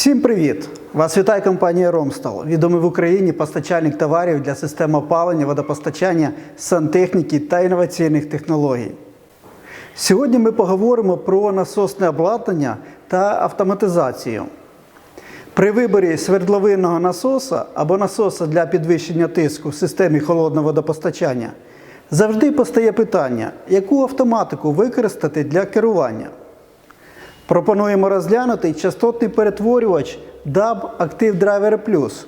Всім привіт! Вас вітає компанія Ромстал, відомий в Україні постачальник товарів для систем опалення, водопостачання, сантехніки та інноваційних технологій. Сьогодні ми поговоримо про насосне обладнання та автоматизацію. При виборі свердловинного насоса або насоса для підвищення тиску в системі холодного водопостачання завжди постає питання, яку автоматику використати для керування. Пропонуємо розглянути частотний перетворювач DAB Active Driver Plus,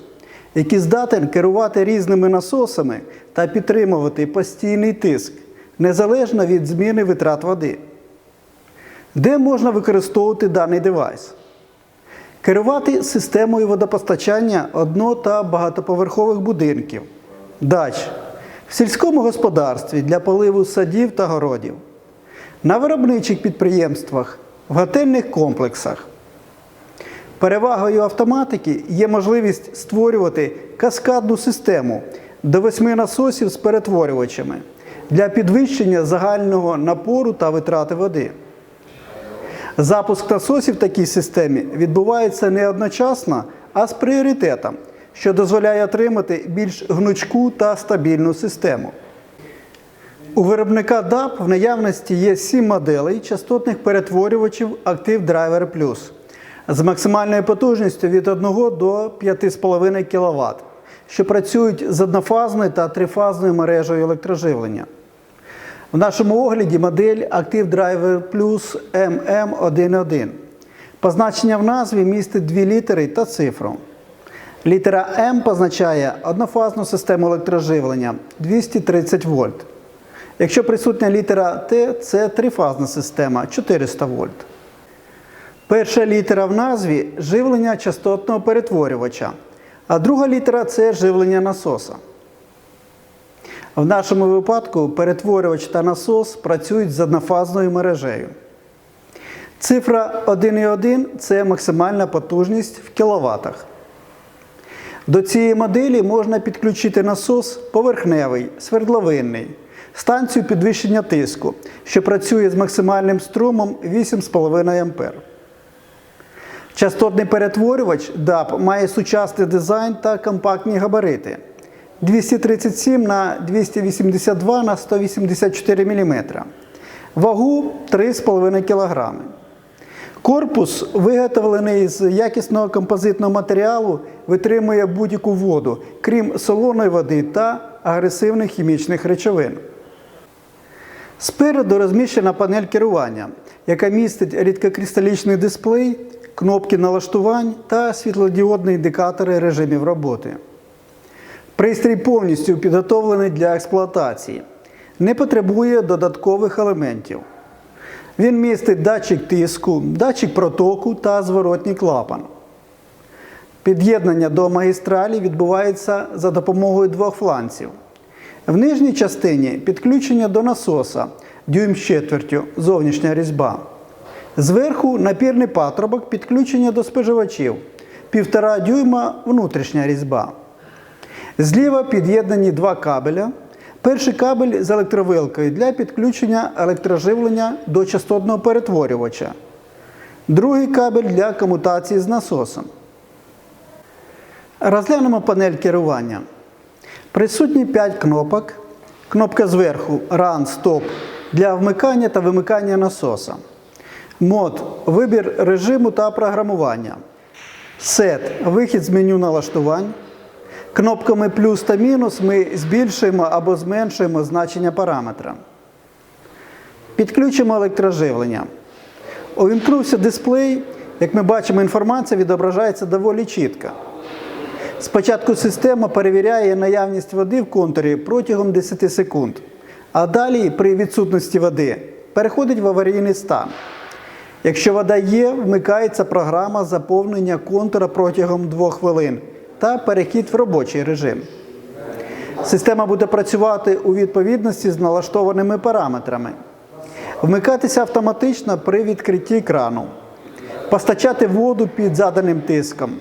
який здатен керувати різними насосами та підтримувати постійний тиск незалежно від зміни витрат води. Де можна використовувати даний девайс? Керувати системою водопостачання одно- та багатоповерхових будинків, дач, в сільському господарстві для поливу садів та городів, на виробничих підприємствах, в готельних комплексах. Перевагою автоматики є можливість створювати каскадну систему до восьми насосів з перетворювачами для підвищення загального напору та витрати води. Запуск насосів в такій системі відбувається не одночасно, а з пріоритетом, що дозволяє отримати більш гнучку та стабільну систему. У виробника DAP в наявності є 7 моделей частотних перетворювачів Active Driver Plus з максимальною потужністю від 1 до 5,5 кВт, що працюють з однофазною та трифазною мережею електроживлення. В нашому огляді модель Active Driver Plus MM11. Позначення в назві містить дві літери та цифру. Літера М позначає однофазну систему електроживлення 230 вольт. Якщо присутня літера Т, це трифазна система 400 вольт. Перша літера в назві живлення частотного перетворювача, а друга літера це живлення насоса. В нашому випадку перетворювач та насос працюють з однофазною мережею. Цифра 1,1 це максимальна потужність в кіловатах. До цієї моделі можна підключити насос поверхневий, свердловинний, станцію підвищення тиску, що працює з максимальним струмом 8,5 А. Частотний перетворювач DAP має сучасний дизайн та компактні габарити 237 на 282 на 184 мм, вагу 3,5 кг. Корпус, виготовлений з якісного композитного матеріалу, витримує будь-яку воду, крім солоної води та агресивних хімічних речовин. Спереду розміщена панель керування, яка містить рідкокристалічний дисплей, кнопки налаштувань та світлодіодні індикатори режимів роботи. Пристрій повністю підготовлений для експлуатації, не потребує додаткових елементів. Він містить датчик тиску, датчик протоку та зворотній клапан. Під'єднання до магістралі відбувається за допомогою двох фланців. В нижній частині підключення до насоса дюйм з четвертю зовнішня різьба. Зверху напірний патрубок підключення до споживачів 1,5 дюйма внутрішня різьба. Зліва під'єднані два кабеля. Перший кабель з електровилкою для підключення електроживлення до частотного перетворювача. Другий кабель для комутації з насосом. Розглянемо панель керування. Присутні 5 кнопок. Кнопка зверху Run Stop для вмикання та вимикання насоса. Мод вибір режиму та програмування. Set вихід з меню налаштувань. Кнопками плюс та мінус ми збільшуємо або зменшуємо значення параметра. Підключимо електроживлення. Увімкнувся дисплей. Як ми бачимо, інформація відображається доволі чітко. Спочатку система перевіряє наявність води в контурі протягом 10 секунд, а далі, при відсутності води, переходить в аварійний стан. Якщо вода є, вмикається програма заповнення контура протягом 2 хвилин та перехід в робочий режим. Система буде працювати у відповідності з налаштованими параметрами. Вмикатися автоматично при відкритті крану, постачати воду під заданим тиском,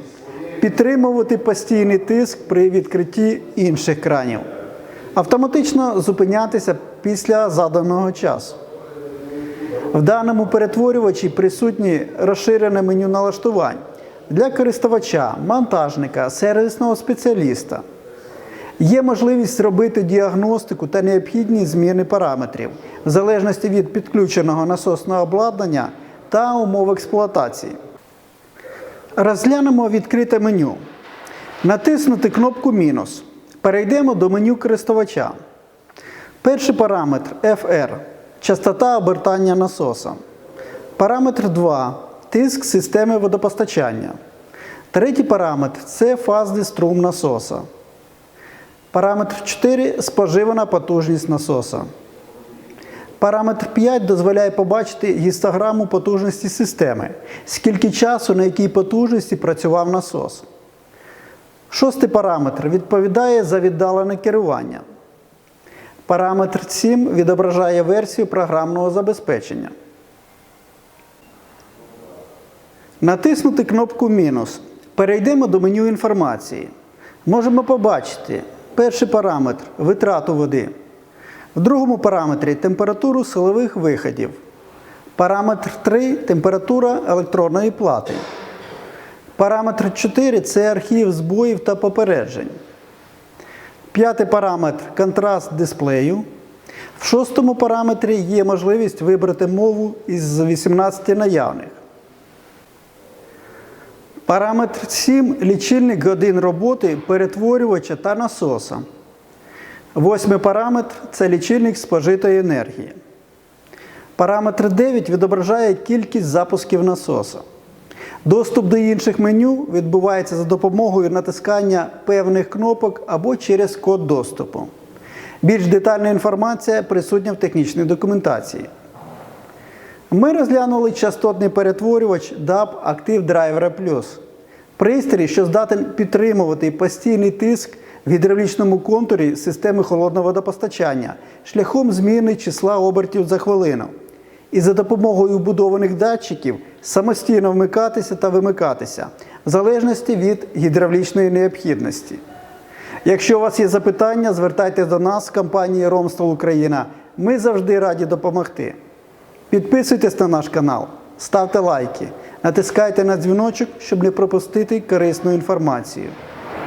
підтримувати постійний тиск при відкритті інших кранів, автоматично зупинятися після заданого часу. В даному перетворювачі присутні розширене меню налаштувань, для користувача, монтажника, сервісного спеціаліста. Є можливість робити діагностику та необхідні зміни параметрів в залежності від підключеного насосного обладнання та умов експлуатації. Розглянемо відкрите меню. Натиснути кнопку Мінус. Перейдемо до меню користувача. Перший параметр FR частота обертання насоса. Параметр 2 тиск системи водопостачання. Третій параметр це фазний струм насоса. Параметр 4 споживана потужність насоса. Параметр 5 дозволяє побачити гістограму потужності системи, скільки часу на якій потужності працював насос. Шостий параметр відповідає за віддалене керування. Параметр 7 відображає версію програмного забезпечення. Натиснути кнопку Мінус. Перейдемо до меню інформації. Можемо побачити перший параметр витрату води. В другому параметрі температуру силових виходів. Параметр 3 температура електронної плати. Параметр 4 це архів збоїв та попереджень. П'ятий параметр контраст дисплею. В шостому параметрі є можливість вибрати мову із 18 наявних. Параметр 7 лічильник годин роботи перетворювача та насоса. Восьмий параметр це лічильник спожитої енергії. Параметр 9 відображає кількість запусків насоса. Доступ до інших меню відбувається за допомогою натискання певних кнопок або через код доступу. Більш детальна інформація присутня в технічній документації. Ми розглянули частотний перетворювач DAB Active Driver Plus. Пристрій, що здатен підтримувати постійний тиск в гідравлічному контурі системи холодного водопостачання шляхом зміни числа обертів за хвилину. І за допомогою вбудованих датчиків самостійно вмикатися та вимикатися в залежності від гідравлічної необхідності. Якщо у вас є запитання, звертайтеся до нас, компанії Ромстол Україна. Ми завжди раді допомогти. Підписуйтесь на наш канал, ставте лайки, натискайте на дзвіночок, щоб не пропустити корисну інформацію.